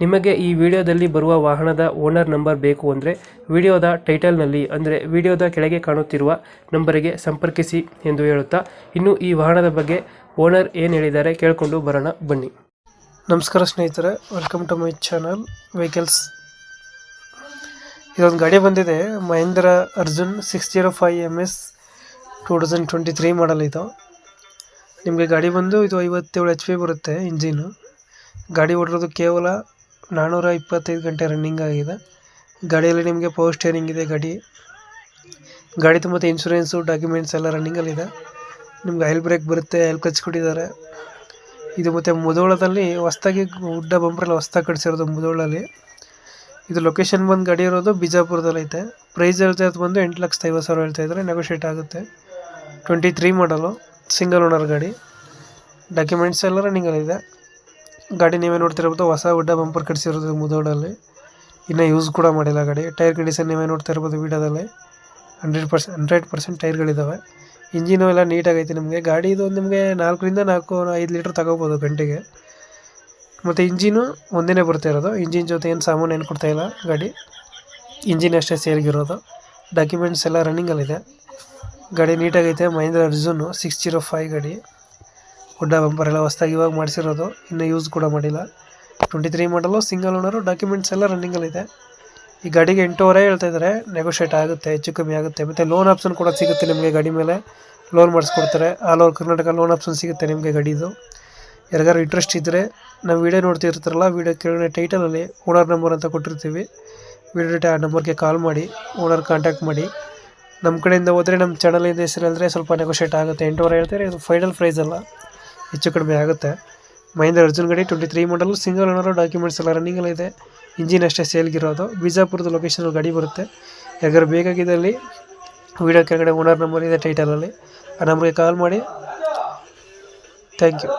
ನಿಮಗೆ ಈ ವಿಡಿಯೋದಲ್ಲಿ ಬರುವ ವಾಹನದ ಓನರ್ ನಂಬರ್ ಬೇಕು ಅಂದರೆ ವಿಡಿಯೋದ ಟೈಟಲ್ನಲ್ಲಿ ಅಂದರೆ ವಿಡಿಯೋದ ಕೆಳಗೆ ಕಾಣುತ್ತಿರುವ ನಂಬರಿಗೆ ಸಂಪರ್ಕಿಸಿ ಎಂದು ಹೇಳುತ್ತಾ, ಇನ್ನು ಈ ವಾಹನದ ಬಗ್ಗೆ ಓನರ್ ಏನು ಹೇಳಿದ್ದಾರೆ ಕೇಳಿಕೊಂಡು ಬರೋಣ, ಬನ್ನಿ. ನಮಸ್ಕಾರ ಸ್ನೇಹಿತರೆ welcome to my channel vehicles ಇದೊಂದು ಗಾಡಿ ಬಂದಿದೆ, Mahindra Arjun six zero five M S two thousand twenty three model ಇದು. ನಿಮಗೆ ಗಾಡಿ ಬಂದು ಇದು ಐವತ್ತೇಳು ಎಚ್ ಪಿ ಬರುತ್ತೆ ಇಂಜಿನು ಗಾಡಿ ಓಡಿರೋದು ಕೇವಲ ನಾನ್ನೂರ ಇಪ್ಪತ್ತೈದು ಗಂಟೆ ರನ್ನಿಂಗ್ ಆಗಿದೆ. ಗಾಡಿಯಲ್ಲಿ ನಿಮಗೆ ಪವರ್ ಸ್ಟೇರಿಂಗ್ ಇದೆ ಗಾಡಿ. ಗಾಡಿದು ಮತ್ತು ಇನ್ಶೂರೆನ್ಸು ಡಾಕ್ಯುಮೆಂಟ್ಸ್ ಎಲ್ಲ ರನ್ನಿಂಗಲ್ಲಿದೆ ನಿಮ್ಗೆ ಆಯಿಲ್ ಬ್ರೇಕ್ ಬರುತ್ತೆ ಆಯಿಲ್ ಕ್ಲಚ್ ಕೊಟ್ಟಿದ್ದಾರೆ. ಇದು ಮತ್ತು ಮುದೋಳದಲ್ಲಿ ಹೊಸ್ದಾಗಿ ಗುಡ್ಡ ಬಂಪ್ರಲ್ಲಿ ಹೊಸ್ದಾಗಿ ಕಟ್ಸಿರೋದು ಮುದೋಳಲ್ಲಿ. ಇದು ಲೊಕೇಶನ್ ಬಂದು ಗಾಡಿ ಇರೋದು ಬಿಜಾಪುರದಲ್ಲೈತೆ ಪ್ರೈಸ್ ಹೇಳ್ತಾ ಇರೋದು ಬಂದು ಎಂಟು ಲಕ್ಷದ ಐವತ್ತು ಸಾವಿರ ಹೇಳ್ತಾ ಇದ್ದಾರೆ. ನೆಗೋಷಿಯೇಟ್ ಆಗುತ್ತೆ. Twenty three model single owner ಗಾಡಿ. ಡಾಕ್ಯುಮೆಂಟ್ಸ್ ಎಲ್ಲ ರನ್ನಿಂಗಲ್ಲಿದೆ ಗಾಡಿ ನೀವೇ ನೋಡ್ತಿರ್ಬೋದು, ಹೊಸ ಉಡ್ಡ ಬಂಪರ್ ಕಟ್ಸಿರೋದು ಮುದೋಡಲ್ಲಿ. ಇನ್ನೂ ಯೂಸ್ ಕೂಡ ಮಾಡಿಲ್ಲ ಗಾಡಿ. ಟೈರ್ ಕಂಡೀಷನ್ ನೀವೇ ನೋಡ್ತಾ ಇರ್ಬೋದು ವೀಡಿಯೋದಲ್ಲಿ ಹಂಡ್ರೆಡ್ ಪರ್ಸೆಂಟ್ ಹಂಡ್ರೆಡ್ ಪರ್ಸೆಂಟ್ ಟೈರ್ಗಳಿದ್ದಾವೆ ಇಂಜಿನು ಎಲ್ಲ ನೀಟಾಗೈತೆ ನಿಮಗೆ. ಗಾಡಿ ಇದು ನಿಮಗೆ ನಾಲ್ಕರಿಂದ ನಾಲ್ಕು, ಐದು ಲೀಟ್ರ್ ತಗೋಬೋದು ಗಂಟೆಗೆ. ಮತ್ತು ಇಂಜಿನು ಒಂದೇ ಬರ್ತಾ ಇರೋದು. ಇಂಜಿನ್ ಜೊತೆ ಏನು ಸಾಮಾನು ಏನು ಕೊಡ್ತಾ ಇಲ್ಲ ಗಾಡಿ. ಇಂಜಿನ್ ಅಷ್ಟೇ ಸೇರಿಗಿರೋದು. ಡಾಕ್ಯುಮೆಂಟ್ಸ್ ಎಲ್ಲ ರನ್ನಿಂಗಲ್ಲಿದೆ ಗಾಡಿ ನೀಟಾಗೈತೆ. Mahindra Arjun six zero five ಗಾಡಿ. ಗುಡ್ಡ ಬಂಪರ್ ಎಲ್ಲ ಹೊಸ್ದಾಗಿ ಇವಾಗ ಮಾಡಿಸಿರೋದು. ಇನ್ನೂ ಯೂಸ್ ಕೂಡ ಮಾಡಿಲ್ಲ. Twenty three model single owner documents ಎಲ್ಲ ರನ್ನಿಂಗಲ್ಲಿದೆ ಈ ಗಾಡಿಗೆ ಎಂಟೂವರೆ ಹೇಳ್ತಾ ಇದ್ದಾರೆ ನೆಗೋಷಿಯೇಟ್ ಆಗುತ್ತೆ, ಹೆಚ್ಚು ಕಮ್ಮಿ ಆಗುತ್ತೆ. ಮತ್ತು ಲೋನ್ ಆಪ್ಷನ್ ಕೂಡ ಸಿಗುತ್ತೆ ನಿಮಗೆ ಗಾಡಿ ಮೇಲೆ. Loan ಮಾಡಿಸ್ಕೊಡ್ತಾರೆ. All over Karnataka loan option ಸಿಗುತ್ತೆ ನಿಮಗೆ ಗಾಡಿದು. ಯಾರಿಗಾರು ಇಂಟ್ರೆಸ್ಟ್ ಇದ್ದರೆ ನಾವು ವೀಡಿಯೋ ನೋಡ್ತಿರ್ತಾರಲ್ಲ ವೀಡಿಯೋ ಕೆಳಗಡೆ ಟೈಟಲಲ್ಲಿ ಓನರ್ ನಂಬರ್ ಅಂತ ಕೊಟ್ಟಿರ್ತೀವಿ. ವೀಡಿಯೋ ಆ ನಂಬರ್ಗೆ ಕಾಲ್ ಮಾಡಿ ಓನರ್ ಕಾಂಟ್ಯಾಕ್ಟ್ ಮಾಡಿ. ನಮ್ಮ ಕಡೆಯಿಂದ ಹೋದರೆ ನಮ್ಮ ಚಾನಲಿಂದ ಹೆಸರು ಹೇಳಿದ್ರೆ ಸ್ವಲ್ಪ ನೆಗೋಷಿಯೇಟ್ ಆಗುತ್ತೆ. ಎಂಟೂವರೆ ಹೇಳ್ತಾರೆ ಇದು ಫೈನಲ್ ಪ್ರೈಸ್ ಅಲ್ಲ. ಹೆಚ್ಚು ಕಡಿಮೆ ಆಗುತ್ತೆ. ಮಹೇಂದ್ರ ಅರ್ಜುನ್ ಗಾಡಿ twenty three model single owner documents ಎಲ್ಲ ರನ್ನಿಂಗಲ್ಲಿದೆ ಇಂಜಿನ್ ಅಷ್ಟೇ ಸೇಲ್ಗಿರೋದು ಬಿಜಾಪುರದ ಲೊಕೇಶನಲ್ಲಿ ಗಾಡಿ ಬರುತ್ತೆ. ಯಾಕಾದ್ರೂ ಬೇಕಾಗಿದ್ದಲ್ಲಿ ವೀಡಿಯೋ ಕೆಳಗಡೆ ಓನರ್ ನಂಬರ್ ಇದೆ ಟೈಟಲಲ್ಲಿ ಆ ನಂಬರ್ಗೆ ಕಾಲ್ ಮಾಡಿ. Thank you